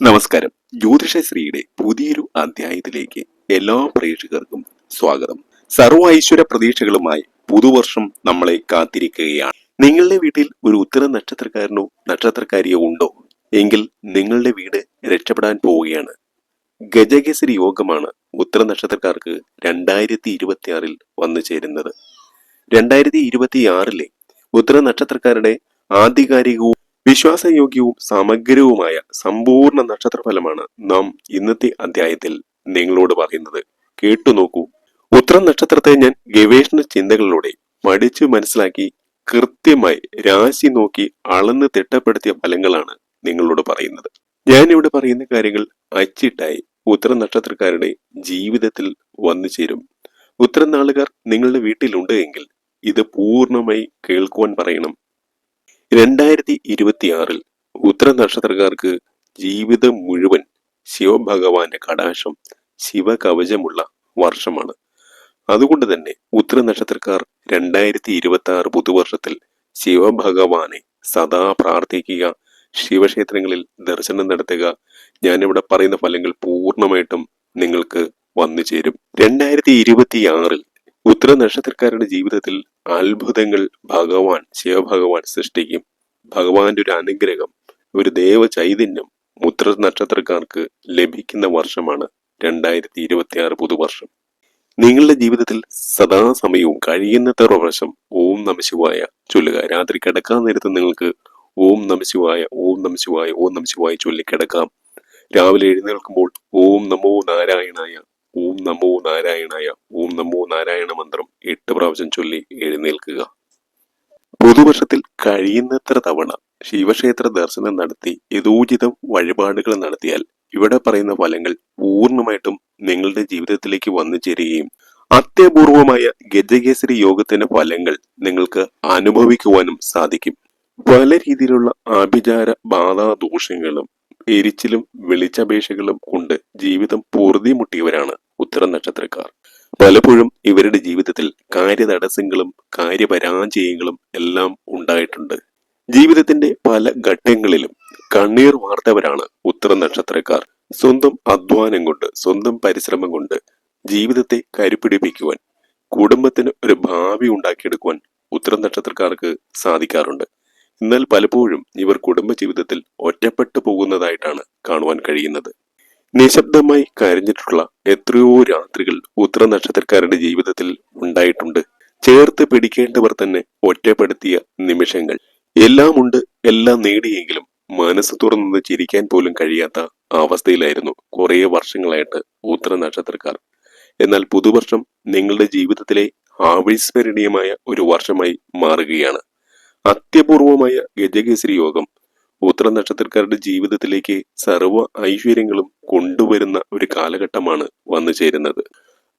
നമസ്കാരം. ജ്യോതിഷശ്രീയുടെ പുതിയൊരു അധ്യായത്തിലേക്ക് എല്ലാ പ്രേക്ഷകർക്കും സ്വാഗതം. സർവ ഐശ്വര്യ പ്രതീക്ഷകളുമായി പുതുവർഷം നമ്മളെ കാത്തിരിക്കുകയാണ്. നിങ്ങളുടെ വീട്ടിൽ ഒരു ഉത്തര നക്ഷത്രക്കാരനോ നക്ഷത്രക്കാരിയോ ഉണ്ടോ? എങ്കിൽ നിങ്ങളുടെ വീട് രക്ഷപ്പെടാൻ പോവുകയാണ്. ഗജകേസരി യോഗമാണ് ഉത്തര നക്ഷത്രക്കാർക്ക് രണ്ടായിരത്തി ഇരുപത്തിയാറിൽ വന്നു ചേരുന്നത്. രണ്ടായിരത്തി ഇരുപത്തിയാറിലെ ഉത്തര നക്ഷത്രക്കാരുടെ ആധികാരികവും വിശ്വാസയോഗ്യവും സമഗ്രവുമായ സമ്പൂർണ നക്ഷത്രഫലമാണ് നാം ഇന്നത്തെ അധ്യായത്തിൽ നിങ്ങളോട് പറയുന്നത്. കേട്ടു നോക്കൂ. ഉത്തരം നക്ഷത്രത്തെ ഞാൻ ഗവേഷണ ചിന്തകളിലൂടെ പഠിച്ചു മനസ്സിലാക്കി കൃത്യമായി രാശി നോക്കി അളന്ന് തിട്ടപ്പെടുത്തിയ ഫലങ്ങളാണ് നിങ്ങളോട് പറയുന്നത്. ഞാൻ ഇവിടെ പറയുന്ന കാര്യങ്ങൾ അച്ചിട്ടായി ഉത്തര നക്ഷത്രക്കാരുടെ ജീവിതത്തിൽ വന്നു ചേരും. ഉത്തരം നാളുകാർ നിങ്ങളുടെ വീട്ടിലുണ്ട് എങ്കിൽ ഇത് പൂർണമായി കേൾക്കുവാൻ പറയണം. രണ്ടായിരത്തി ഇരുപത്തിയാറിൽ ഉത്തര നക്ഷത്രക്കാർക്ക് ജീവിതം മുഴുവൻ ശിവഭഗവാന്റെ കടാശം ശിവകവചമുള്ള വർഷമാണ്. അതുകൊണ്ട് തന്നെ ഉത്തര നക്ഷത്രക്കാർ രണ്ടായിരത്തി ഇരുപത്തി ആറ് പുതുവർഷത്തിൽ ശിവഭഗവാനെ സദാ പ്രാർത്ഥിക്കുക ശിവക്ഷേത്രങ്ങളിൽ ദർശനം നടത്തുക. ഞാനിവിടെ പറയുന്ന ഫലങ്ങൾ പൂർണമായിട്ടും നിങ്ങൾക്ക് വന്നു ചേരും രണ്ടായിരത്തി ഇരുപത്തിയാറിൽ ഉത്തര നക്ഷത്രക്കാരുടെ ജീവിതത്തിൽ അത്ഭുതങ്ങൾ ഭഗവാൻ ശിവഭഗവാൻ സൃഷ്ടിക്കും. ഭഗവാന്റെ ഒരു അനുഗ്രഹം ഒരു ദേവ ചൈതന്യം മുദ്ര നക്ഷത്രക്കാർക്ക് ലഭിക്കുന്ന വർഷമാണ് രണ്ടായിരത്തി ഇരുപത്തി ആറ് പുതുവർഷം. നിങ്ങളുടെ ജീവിതത്തിൽ സദാസമയവും കഴിയുന്നത്ര വർഷം ഓം നമശിവായ ചൊല്ലുക. രാത്രി കിടക്കാൻ നേരത്ത് നിങ്ങൾക്ക് ഓം നമശിവായ ഓം നമശിവായ ഓം നമശിവായ ചൊല്ലി കിടക്കാം രാവിലെ എഴുന്നേൽക്കുമ്പോൾ ഓം നമോ നാരായണായ ഓം നമോ നാരായണായ ഓം നമോ നാരായണ മന്ത്രം എട്ട് പ്രാവശ്യം ചൊല്ലി എഴുന്നേൽക്കുക. പുതുവർഷത്തിൽ കഴിയുന്നത്ര തവണ ശിവക്ഷേത്ര ദർശനം നടത്തി യഥോചിതം വഴിപാടുകൾ നടത്തിയാൽ ഇവിടെ പറയുന്ന ഫലങ്ങൾ പൂർണമായിട്ടും നിങ്ങളുടെ ജീവിതത്തിലേക്ക് വന്നു ചേരുകയും അത്യപൂർവമായ ഗജകേസരി യോഗത്തിന്റെ ഫലങ്ങൾ നിങ്ങൾക്ക് അനുഭവിക്കുവാനും സാധിക്കും. പല രീതിയിലുള്ള ആഭിചാര ബാധാദോഷങ്ങളും എരിച്ചിലും വെളിച്ചപേക്ഷകളും കൊണ്ട് ജീവിതം പൂർതി മുട്ടിയവരാണ് ഉത്തര നക്ഷത്രക്കാർ. പലപ്പോഴും ഇവരുടെ ജീവിതത്തിൽ കാര്യതടസ്സങ്ങളും കാര്യപരാജയങ്ങളും എല്ലാം ഉണ്ടായിട്ടുണ്ട്. ജീവിതത്തിന്റെ പല ഘട്ടങ്ങളിലും കണ്ണീർ വാർത്തവരാണ് ഉത്തര നക്ഷത്രക്കാർ. സ്വന്തം അധ്വാനം കൊണ്ട് സ്വന്തം പരിശ്രമം കൊണ്ട് ജീവിതത്തെ കരുപിടിപ്പിക്കുവാൻ കുടുംബത്തിന് ഒരു ഭാവി ഉണ്ടാക്കിയെടുക്കുവാൻ ഉത്തര നക്ഷത്രക്കാർക്ക് സാധിക്കാറുണ്ട്. എന്നാൽ പലപ്പോഴും ഇവർ കുടുംബജീവിതത്തിൽ ഒറ്റപ്പെട്ടു പോകുന്നതായിട്ടാണ് കാണുവാൻ കഴിയുന്നത്. നിശബ്ദമായി കരഞ്ഞിട്ടുള്ള എത്രയോ രാത്രികൾ ഉത്തര നക്ഷത്രക്കാരുടെ ജീവിതത്തിൽ ഉണ്ടായിട്ടുണ്ട്. ചേർത്ത് പിടിക്കേണ്ടവർ തന്നെ ഒറ്റപ്പെടുത്തിയ നിമിഷങ്ങൾ. എല്ലാം ഉണ്ട് എല്ലാം നേടിയെങ്കിലും മനസ്സ് തുറന്നത് ചിരിക്കാൻ പോലും കഴിയാത്ത അവസ്ഥയിലായിരുന്നു കുറേ വർഷങ്ങളായിട്ട് ഉത്തര നക്ഷത്രക്കാർ എന്നാൽ പുതുവർഷം നിങ്ങളുടെ ജീവിതത്തിലെ ആവിസ്മരണീയമായ ഒരു വർഷമായി മാറുകയാണ്. അത്യപൂർവമായ ഗജകേസരി യോഗം ഉത്തര നക്ഷത്രക്കാരുടെ ജീവിതത്തിലേക്ക് സർവ ഐശ്വര്യങ്ങളും കൊണ്ടുവരുന്ന ഒരു കാലഘട്ടമാണ് വന്നു ചേരുന്നത്.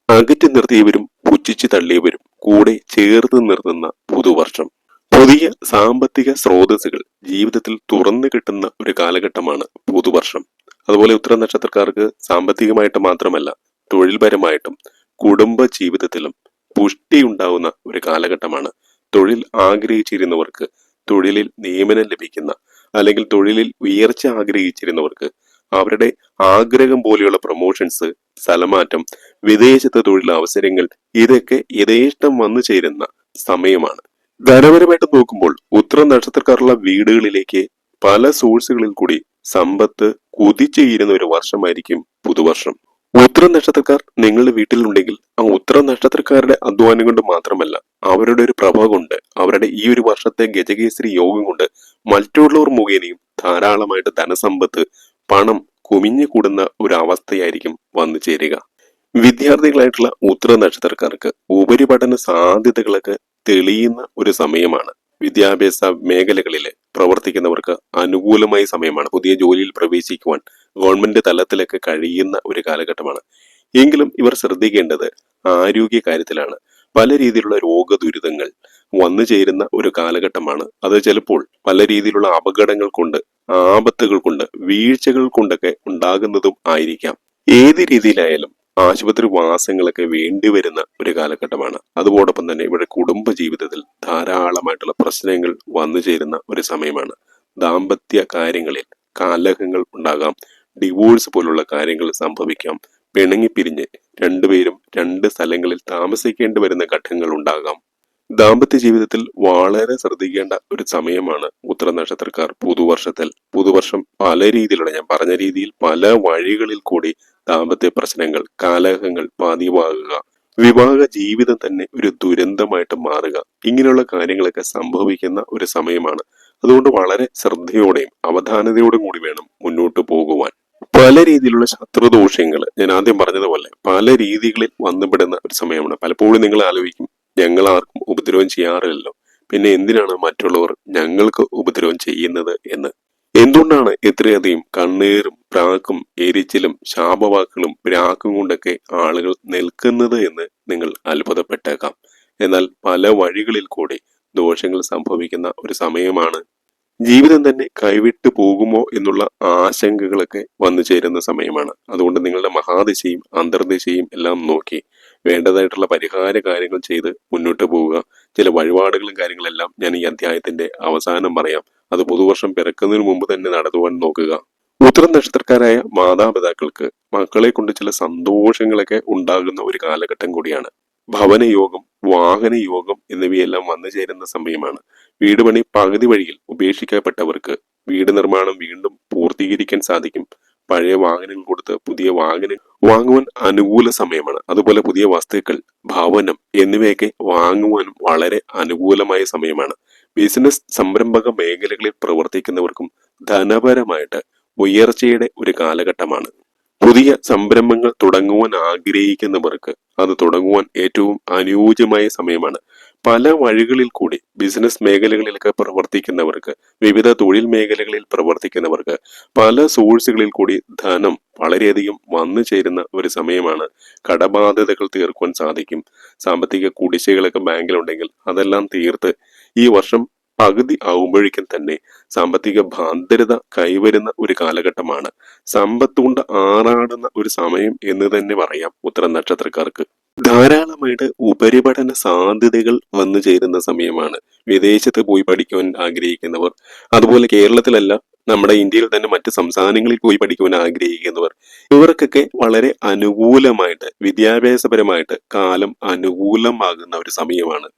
അകറ്റി നിർത്തിയവരും പുച്ഛിച്ചു തള്ളിയവരും കൂടെ ചേർത്ത് നിർത്തുന്ന പുതുവർഷം. പുതിയ സാമ്പത്തിക സ്രോതസ്സുകൾ ജീവിതത്തിൽ തുറന്നു കിട്ടുന്ന ഒരു കാലഘട്ടമാണ് പുതുവർഷം. അതുപോലെ ഉത്തര നക്ഷത്രക്കാർക്ക് സാമ്പത്തികമായിട്ട് മാത്രമല്ല തൊഴിൽപരമായിട്ടും കുടുംബ ജീവിതത്തിലും പുഷ്ടി ഉണ്ടാവുന്ന ഒരു കാലഘട്ടമാണ് തൊഴിൽ ആഗ്രഹിച്ചിരുന്നവർക്ക് തൊഴിലിൽ നിയമനം ലഭിക്കുന്ന അല്ലെങ്കിൽ തൊഴിലിൽ ഉയർച്ച ആഗ്രഹിച്ചിരുന്നവർക്ക് അവരുടെ ആഗ്രഹം പോലെയുള്ള പ്രൊമോഷൻസ് സ്ഥലമാറ്റം വിദേശത്തെ തൊഴിലവസരങ്ങൾ ഇതൊക്കെ യഥേഷ്ടം വന്നു ചേരുന്ന സമയമാണ്. ധനപരമായിട്ട് നോക്കുമ്പോൾ ഉത്തര നക്ഷത്രക്കാരുള്ള വീടുകളിലേക്ക് പല സോഴ്സുകളിൽ കൂടി സമ്പത്ത് കുതിച്ചു ഒരു വർഷമായിരിക്കും പുതുവർഷം. ഉത്തര നക്ഷത്രക്കാർ നിങ്ങളുടെ വീട്ടിലുണ്ടെങ്കിൽ ആ ഉത്തര നക്ഷത്രക്കാരുടെ അധ്വാനം കൊണ്ട് മാത്രമല്ല അവരുടെ ഒരു പ്രഭ കൊണ്ട് അവരുടെ ഈ ഒരു വർഷത്തെ ഗജകേസരി യോഗം കൊണ്ട് മറ്റുള്ളവർ മുഖേനയും ധാരാളമായിട്ട് ധനസമ്പത്ത് പണം കുമിഞ്ഞു കൂടുന്ന ഒരു അവസ്ഥയായിരിക്കും വന്നു ചേരുക. വിദ്യാർത്ഥികളായിട്ടുള്ള ഉത്തര നക്ഷത്രക്കാർക്ക് ഉപരിപഠന സാധ്യതകളൊക്കെ തെളിയുന്ന ഒരു സമയമാണ്. വിദ്യാഭ്യാസ മേഖലകളിൽ പ്രവർത്തിക്കുന്നവർക്ക് അനുകൂലമായ സമയമാണ്. പുതിയ ജോലിയിൽ പ്രവേശിക്കുവാൻ ഗവൺമെന്റ് തലത്തിലൊക്കെ കഴിയുന്ന ഒരു കാലഘട്ടമാണ്. എങ്കിലും ഇവർ ശ്രദ്ധിക്കേണ്ടത് ആരോഗ്യ കാര്യത്തിലാണ്. പല രീതിയിലുള്ള രോഗദുരിതങ്ങൾ വന്നു ചേരുന്ന ഒരു കാലഘട്ടമാണ്. അത് ചിലപ്പോൾ പല രീതിയിലുള്ള അപകടങ്ങൾ കൊണ്ട് ആപത്തുകൾ കൊണ്ട് വീഴ്ചകൾ കൊണ്ടൊക്കെ ഉണ്ടാകുന്നതും ആയിരിക്കാം. ഏത് രീതിയിലായാലും ആശുപത്രി വാസങ്ങളൊക്കെ വേണ്ടിവരുന്ന ഒരു കാലഘട്ടമാണ്. അതോടൊപ്പം തന്നെ ഇവിടെ കുടുംബ ജീവിതത്തിൽ ധാരാളമായിട്ടുള്ള പ്രശ്നങ്ങൾ വന്നു ചേരുന്ന ഒരു സമയമാണ്. ദാമ്പത്യ കാര്യങ്ങളിൽ കലഹങ്ങൾ ഉണ്ടാകാം. ഡിവോഴ്സ് പോലുള്ള കാര്യങ്ങൾ സംഭവിക്കാം. പിണങ്ങിപ്പിരിഞ്ഞ് രണ്ടുപേരും രണ്ട് സ്ഥലങ്ങളിൽ താമസിക്കേണ്ടി വരുന്ന ഘട്ടങ്ങൾ ഉണ്ടാകാം. ദാമ്പത്യ ജീവിതത്തിൽ വളരെ ശ്രദ്ധിക്കേണ്ട ഒരു സമയമാണ് ഉത്തര നക്ഷത്രക്കാർ പുതുവർഷത്തിൽ. പുതുവർഷം പല രീതിയിലുള്ള ഞാൻ പറഞ്ഞ രീതിയിൽ പല വഴികളിൽ കൂടി ദാമ്പത്യ പ്രശ്നങ്ങൾ കാലഹങ്ങൾ പതിവാകുക. വിവാഹ ജീവിതം തന്നെ ഒരു ദുരന്തമായിട്ട് മാറുക. ഇങ്ങനെയുള്ള കാര്യങ്ങളൊക്കെ സംഭവിക്കുന്ന ഒരു സമയമാണ്. അതുകൊണ്ട് വളരെ ശ്രദ്ധയോടെയും അവധാനതയോടും കൂടി വേണം മുന്നോട്ട് പോകുവാൻ. പല രീതിയിലുള്ള ശത്രുദോഷങ്ങൾ ഞാൻ ആദ്യം പറഞ്ഞതുപോലെ പല രീതികളിൽ വന്നുപെടുന്ന ഒരു സമയമാണ്. പലപ്പോഴും നിങ്ങൾ ആലോചിക്കും ഞങ്ങൾ ആർക്കും ഉപദ്രവം ചെയ്യാറില്ലല്ലോ. പിന്നെ എന്തിനാണ് മറ്റുള്ളവർ ഞങ്ങൾക്ക് ഉപദ്രവം ചെയ്യുന്നത് എന്ന്? എന്തുകൊണ്ടാണ് ഇത്രയധികം കണ്ണീരും പ്രാക്കും എരിച്ചിലും ശാപവാക്കുകളും പ്രാക്കും കൊണ്ടൊക്കെ ആളുകൾ നിൽക്കുന്നത് എന്ന് നിങ്ങൾ അത്ഭുതപ്പെട്ടേക്കാം. എന്നാൽ പല വഴികളിൽ കൂടി ദോഷങ്ങൾ സംഭവിക്കുന്ന ഒരു സമയമാണ് ജീവിതം തന്നെ കൈവിട്ടു പോകുമോ എന്നുള്ള ആശങ്കകളൊക്കെ വന്നു ചേരുന്ന സമയമാണ്. അതുകൊണ്ട് നിങ്ങളുടെ മഹാദിശയും അന്തർദിശയും എല്ലാം നോക്കി വേണ്ടതായിട്ടുള്ള പരിഹാര കാര്യങ്ങൾ ചെയ്ത് മുന്നോട്ട് പോവുക. ചില വഴിപാടുകളും കാര്യങ്ങളെല്ലാം ഞാൻ ഈ അധ്യായത്തിന്റെ അവസാനം പറയാം. അത് പുതുവർഷം പിറക്കുന്നതിന് മുമ്പ് തന്നെ നടത്തുവാൻ നോക്കുക. ഉത്തരം നക്ഷത്രക്കാരായ മാതാപിതാക്കൾക്ക് മക്കളെ കൊണ്ട് ചില സന്തോഷങ്ങളൊക്കെ ഉണ്ടാകുന്ന ഒരു കാലഘട്ടം കൂടിയാണ്. ഭവനയോഗം വാഹനയോഗം എന്നിവയെല്ലാം വന്നു ചേരുന്ന സമയമാണ്. വീട് പണി പകുതി വഴിയിൽ ഉപേക്ഷിക്കപ്പെട്ടവർക്ക് വീട് നിർമ്മാണം വീണ്ടും പൂർത്തീകരിക്കാൻ സാധിക്കും. പഴയ വാഹനങ്ങൾ കൊടുത്ത് പുതിയ വാഹനം വാങ്ങുവാൻ അനുകൂല സമയമാണ്. അതുപോലെ പുതിയ വസ്തുക്കൾ ഭവനം എന്നിവയൊക്കെ വാങ്ങുവാനും വളരെ അനുകൂലമായ സമയമാണ്. ബിസിനസ് സംരംഭക മേഖലകളിൽ പ്രവർത്തിക്കുന്നവർക്കും ധനപരമായിട്ട് ഉയർച്ചയുടെ ഒരു കാലഘട്ടമാണ്. പുതിയ സംരംഭങ്ങൾ തുടങ്ങുവാൻ ആഗ്രഹിക്കുന്നവർക്ക് അത് തുടങ്ങുവാൻ ഏറ്റവും അനുയോജ്യമായ സമയമാണ്. പല വഴികളിൽ കൂടി ബിസിനസ് മേഖലകളിലൊക്കെ പ്രവർത്തിക്കുന്നവർക്ക് വിവിധ തൊഴിൽ മേഖലകളിൽ പ്രവർത്തിക്കുന്നവർക്ക് പല സോഴ്സുകളിൽ കൂടി ധനം വളരെയധികം വന്നു ചേരുന്ന ഒരു സമയമാണ്. കടബാധ്യതകൾ തീർക്കുവാൻ സാധിക്കും. സാമ്പത്തിക കുടിശ്ശികളൊക്കെ ബാങ്കിലുണ്ടെങ്കിൽ അതെല്ലാം തീർത്ത് ഈ വർഷം പകുതി ആവുമ്പോഴേക്കും തന്നെ സാമ്പത്തിക ഭാന്തരത കൈവരുന്ന ഒരു കാലഘട്ടമാണ്. സമ്പത്ത് കൊണ്ട് ആറാടുന്ന ഒരു സമയം എന്ന് തന്നെ പറയാം ഉത്തര നക്ഷത്രക്കാർക്ക്. ധാരാളമായിട്ട് ഉപരിപഠന സാധ്യതകൾ വന്നു ചേരുന്ന സമയമാണ്. വിദേശത്ത് പോയി പഠിക്കുവാൻ ആഗ്രഹിക്കുന്നവർ അതുപോലെ കേരളത്തിലല്ല നമ്മുടെ ഇന്ത്യയിൽ തന്നെ മറ്റ് സംസ്ഥാനങ്ങളിൽ പോയി പഠിക്കുവാൻ ആഗ്രഹിക്കുന്നവർ ഇവർക്കൊക്കെ വളരെ അനുകൂലമായിട്ട് വിദ്യാഭ്യാസപരമായിട്ട് കാലം അനുകൂലമാകുന്ന ഒരു സമയമാണ്.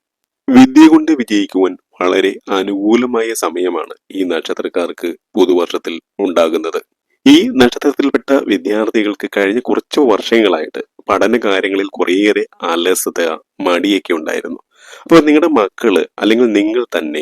വിദ്യ കൊണ്ട് വിജയിക്കുവാൻ വളരെ അനുകൂലമായ സമയമാണ് ഈ നക്ഷത്രക്കാർക്ക് പുതുവർഷത്തിൽ ഉണ്ടാകുന്നത്. ഈ നക്ഷത്രത്തിൽപ്പെട്ട വിദ്യാർത്ഥികൾക്ക് കഴിഞ്ഞ കുറച്ച് വർഷങ്ങളായിട്ട് പഠന കാര്യങ്ങളിൽ കുറേയേറെ അലസത മടിയൊക്കെ ഉണ്ടായിരുന്നു. അപ്പോൾ നിങ്ങളുടെ മക്കൾ അല്ലെങ്കിൽ നിങ്ങൾ തന്നെ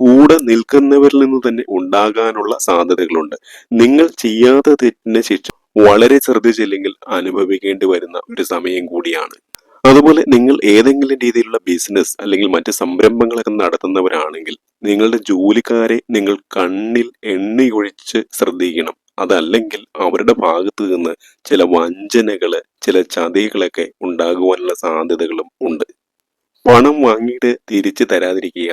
കൂടെ നിൽക്കുന്നവരിൽ നിന്ന് തന്നെ ഉണ്ടാകാനുള്ള സാധ്യതകളുണ്ട്. നിങ്ങൾ ചെയ്യാത്ത തെറ്റിന് ശിക്ഷ വളരെ ശ്രദ്ധിച്ചില്ലെങ്കിൽ അനുഭവിക്കേണ്ടി വരുന്ന ഒരു സമയം കൂടിയാണ്. അതുപോലെ നിങ്ങൾ ഏതെങ്കിലും രീതിയിലുള്ള ബിസിനസ് അല്ലെങ്കിൽ മറ്റ് സംരംഭങ്ങളൊക്കെ നടത്തുന്നവരാണെങ്കിൽ നിങ്ങളുടെ ജോലിക്കാരെ നിങ്ങൾ കണ്ണിൽ എണ്ണയൊഴിച്ച് ശ്രദ്ധിക്കണം. അതല്ലെങ്കിൽ അവരുടെ ഭാഗത്തു നിന്ന് ചില വഞ്ചനകൾ ചില ചതികളൊക്കെ ഉണ്ടാകുവാനുള്ള സാധ്യതകളും ഉണ്ട്. പണം വാങ്ങിയിട്ട് തിരിച്ചു തരാതിരിക്കുക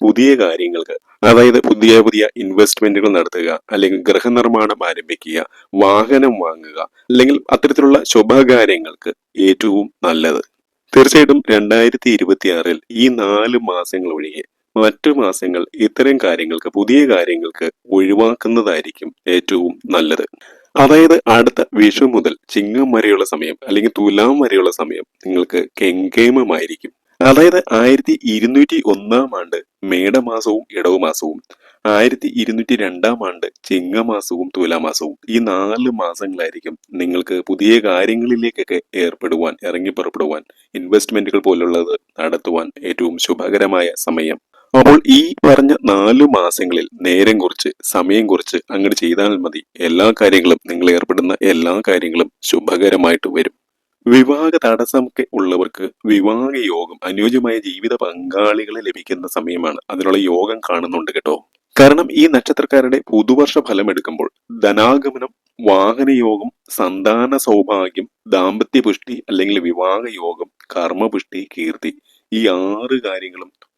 പുതിയ കാര്യങ്ങൾക്ക് അതായത് പുതിയ പുതിയ ഇൻവെസ്റ്റ്മെന്റുകൾ നടത്തുക അല്ലെങ്കിൽ ഗൃഹനിർമ്മാണം ആരംഭിക്കുക വാഹനം വാങ്ങുക അല്ലെങ്കിൽ അത്തരത്തിലുള്ള ശുഭകാര്യങ്ങൾക്ക് ഏറ്റവും നല്ലത്. തീർച്ചയായിട്ടും രണ്ടായിരത്തി ഇരുപത്തിയാറിൽ ഈ നാല് മാസങ്ങൾ ഒഴികെ മറ്റു മാസങ്ങൾ ഇത്തരം കാര്യങ്ങൾക്ക് പുതിയ കാര്യങ്ങൾക്ക് ഒഴിവാക്കുന്നതായിരിക്കും ഏറ്റവും നല്ലത്. അതായത് അടുത്ത വിഷു മുതൽ ചിങ്ങം വരെയുള്ള സമയം അല്ലെങ്കിൽ തുലാം വരെയുള്ള സമയം നിങ്ങൾക്ക് കെങ്കേമമായിരിക്കും. അതായത് ആയിരത്തി ഇരുന്നൂറ്റി ഒന്നാം ആണ്ട് മേടമാസവും ഇടവമാസവും ആയിരത്തി ഇരുന്നൂറ്റി രണ്ടാം ആണ്ട് ചിങ്ങമാസവും തുലാമാസവും. ഈ നാല് മാസങ്ങളായിരിക്കും നിങ്ങൾക്ക് പുതിയ കാര്യങ്ങളിലേക്കൊക്കെ ഏർപ്പെടുവാൻ ഇറങ്ങി പുറപ്പെടുവാൻ ഇൻവെസ്റ്റ്മെന്റുകൾ പോലുള്ളത് നടത്തുവാൻ ഏറ്റവും ശുഭകരമായ സമയം. അപ്പോൾ ഈ പറഞ്ഞ നാല് മാസങ്ങളിൽ നേരം കുറിച്ച് സമയം കുറിച്ച് അങ്ങോട്ട് ചെയ്താൽ മതി. എല്ലാ കാര്യങ്ങളും നിങ്ങൾ ഏർപ്പെടുന്ന എല്ലാ കാര്യങ്ങളും ശുഭകരമായിട്ട് വരും. വിവാഹ തടസ്സമൊക്കെ ഉള്ളവർക്ക് വിവാഹ യോഗം അനുയോജ്യമായ ജീവിത പങ്കാളികളെ ലഭിക്കുന്ന സമയമാണ് അതിനുള്ള യോഗം കാണുന്നുണ്ട് കേട്ടോ. കാരണം ഈ നക്ഷത്രക്കാരുടെ പുതുവർഷ ഫലം എടുക്കുമ്പോൾ ധനാഗമനം വാഹനയോഗം സന്താന സൗഭാഗ്യം ദാമ്പത്യ പുഷ്ടി അല്ലെങ്കിൽ വിവാഹ യോഗം കർമ്മപുഷ്ടി കീർത്തി ഈ ആറ് കാര്യങ്ങളും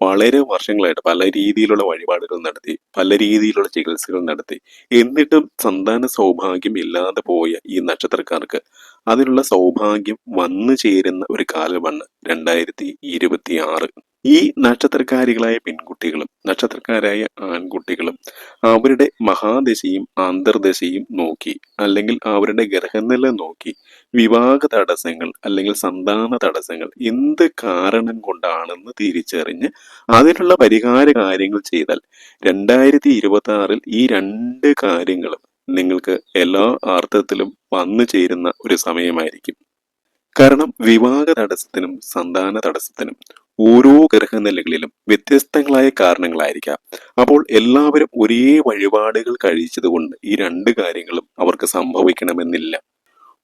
വളരെ വർഷങ്ങളായിട്ട് പല രീതിയിലുള്ള വഴിപാടുകൾ നടത്തി പല രീതിയിലുള്ള ചികിത്സകൾ നടത്തി. എന്നിട്ടും സന്താന സൗഭാഗ്യം ഇല്ലാതെ പോയ ഈ നക്ഷത്രക്കാർക്ക് അതിനുള്ള സൗഭാഗ്യം വന്നു ചേരുന്ന ഒരു കാലമാണ് രണ്ടായിരത്തി ഇരുപത്തി ആറ് ഈ നക്ഷത്രക്കാരികളായ പെൺകുട്ടികളും നക്ഷത്രക്കാരായ ആൺകുട്ടികളും അവരുടെ മഹാദശയും അന്തർദശയും നോക്കി അല്ലെങ്കിൽ അവരുടെ ഗ്രഹനില നോക്കി വിവാഹ തടസ്സങ്ങൾ അല്ലെങ്കിൽ സന്താന തടസ്സങ്ങൾ എന്ത് കാരണം കൊണ്ടാണെന്ന് തിരിച്ചറിഞ്ഞ് അതിനുള്ള പരിഹാര കാര്യങ്ങൾ ചെയ്താൽ രണ്ടായിരത്തി ഇരുപത്തി ആറിൽ ഈ രണ്ട് കാര്യങ്ങളും നിങ്ങൾക്ക് എല്ലാ അർത്ഥത്തിലും വന്നു ചേരുന്ന ഒരു സമയമായിരിക്കും. കാരണം വിവാഹ തടസ്സത്തിനും സന്താന തടസ്സത്തിനും ഓരോ ഗ്രഹനിലകളിലും വ്യത്യസ്തങ്ങളായ കാരണങ്ങളായിരിക്കാം. അപ്പോൾ എല്ലാവരും ഒരേ വഴിപാടുകൾ കഴിച്ചതുകൊണ്ട് ഈ രണ്ട് കാര്യങ്ങളും അവർക്ക് സംഭവിക്കണമെന്നില്ല.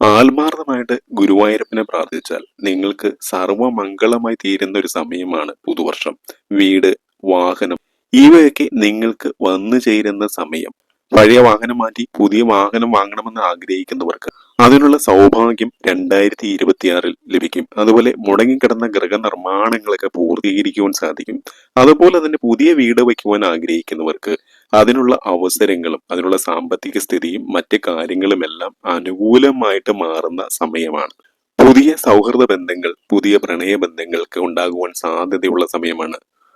ആത്മാർത്ഥമായിട്ട് ഗുരുവായൂരപ്പനെ പ്രാർത്ഥിച്ചാൽ നിങ്ങൾക്ക് സർവമംഗളമായി തീരുന്ന ഒരു സമയമാണ് പുതുവർഷം. വീട് വാഹനം ഇവയൊക്കെ നിങ്ങൾക്ക് വന്നു ചേരുന്ന സമയം. പഴയ വാഹനം മാറ്റി പുതിയ വാഹനം വാങ്ങണമെന്ന് ആഗ്രഹിക്കുന്നവർക്ക് അതിനുള്ള സൗഭാഗ്യം രണ്ടായിരത്തി ഇരുപത്തിയാറിൽ ലഭിക്കും. അതുപോലെ മുടങ്ങിക്കിടന്ന ഗൃഹനിർമ്മാണങ്ങളൊക്കെ പൂർത്തീകരിക്കുവാൻ സാധിക്കും. അതുപോലെ തന്നെ പുതിയ വീട് വയ്ക്കുവാൻ ആഗ്രഹിക്കുന്നവർക്ക് അതിനുള്ള അവസരങ്ങളും അതിനുള്ള സാമ്പത്തിക സ്ഥിതിയും മറ്റ് കാര്യങ്ങളുമെല്ലാം അനുകൂലമായിട്ട് മാറുന്ന സമയമാണ്. പുതിയ സൗഹൃദ ബന്ധങ്ങൾ പുതിയ പ്രണയ ബന്ധങ്ങൾക്ക് ഉണ്ടാകുവാൻ സാധ്യതയുള്ള സമയമാണ്.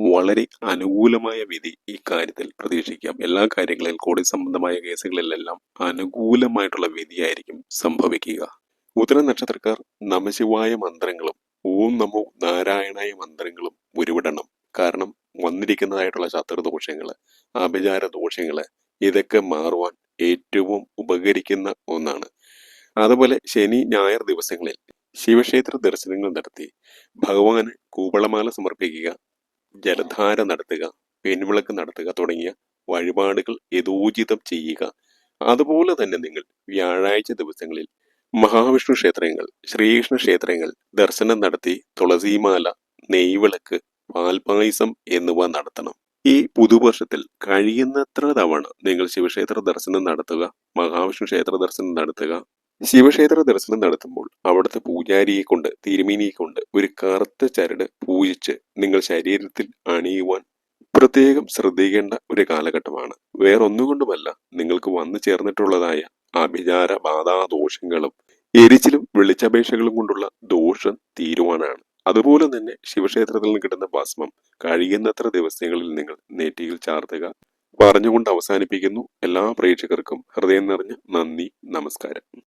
വളരെ അനുകൂലമായ വിധി ഈ കാര്യത്തിൽ പ്രതീക്ഷിക്കാം. എല്ലാ കാര്യങ്ങളിലും കോടി സംബന്ധമായ കേസുകളിലെല്ലാം അനുകൂലമായിട്ടുള്ള വിധിയായിരിക്കും സംഭവിക്കുക. ഉത്തര നക്ഷത്രക്കാർ നമശിവായ മന്ത്രങ്ങളും ഓം നമോ നാരായണായ മന്ത്രങ്ങളും ഉരുവിടണം. കാരണം വന്നിരിക്കുന്നതായിട്ടുള്ള ശത്രുദോഷങ്ങൾ അഭിചാര ദോഷങ്ങൾ ഇതൊക്കെ മാറുവാൻ ഏറ്റവും ഉപകരിക്കുന്ന ഒന്നാണ്. അതുപോലെ ശനി ഞായർ ദിവസങ്ങളിൽ ശിവക്ഷേത്ര ദർശനങ്ങൾ നടത്തി ഭഗവാന് കൂവളമാല സമർപ്പിക്കുക ജലധാര നടത്തുക പെൺവിളക്ക് നടത്തുക തുടങ്ങിയ വഴിപാടുകൾ യഥോചിതം ചെയ്യുക. അതുപോലെ തന്നെ നിങ്ങൾ വ്യാഴാഴ്ച ദിവസങ്ങളിൽ മഹാവിഷ്ണു ക്ഷേത്രങ്ങൾ ശ്രീകൃഷ്ണ ക്ഷേത്രങ്ങൾ ദർശനം നടത്തി തുളസിമാല നെയ്വിളക്ക് പാൽപായസം എന്നിവ നടത്തണം. ഈ പുതുവർഷത്തിൽ കഴിയുന്നത്ര തവണ നിങ്ങൾ ശിവക്ഷേത്ര ദർശനം നടത്തുക മഹാവിഷ്ണു ക്ഷേത്ര ദർശനം നടത്തുക ശിവക്ഷേത്ര ദർശനം നടത്തുമ്പോൾ അവിടുത്തെ പൂജാരിയെ കൊണ്ട് തിരുമേനിയെ കൊണ്ട് ഒരു കറുത്ത ചരട് പൂജിച്ച് നിങ്ങൾ ശരീരത്തിൽ അണിയുവാൻ പ്രത്യേകം ശ്രദ്ധിക്കേണ്ട ഒരു കാലഘട്ടമാണ്. വേറൊന്നുകൊണ്ടുമല്ല നിങ്ങൾക്ക് വന്നു ചേർന്നിട്ടുള്ളതായ അഭിചാര ബാധാദോഷങ്ങളും എരിച്ചിലും വെളിച്ചപേക്ഷകളും കൊണ്ടുള്ള ദോഷം തീരുവാനാണ്. അതുപോലെ തന്നെ ശിവക്ഷേത്രത്തിൽ നിന്ന് കിട്ടുന്ന ഭസ്മം കഴിയുന്നത്ര ദിവസങ്ങളിൽ നിങ്ങൾ നെറ്റിയിൽ ചാർത്തുക. പറഞ്ഞുകൊണ്ട് അവസാനിപ്പിക്കുന്നു. എല്ലാ പ്രേക്ഷകർക്കും ഹൃദയം നിറഞ്ഞ നന്ദി നമസ്കാരം.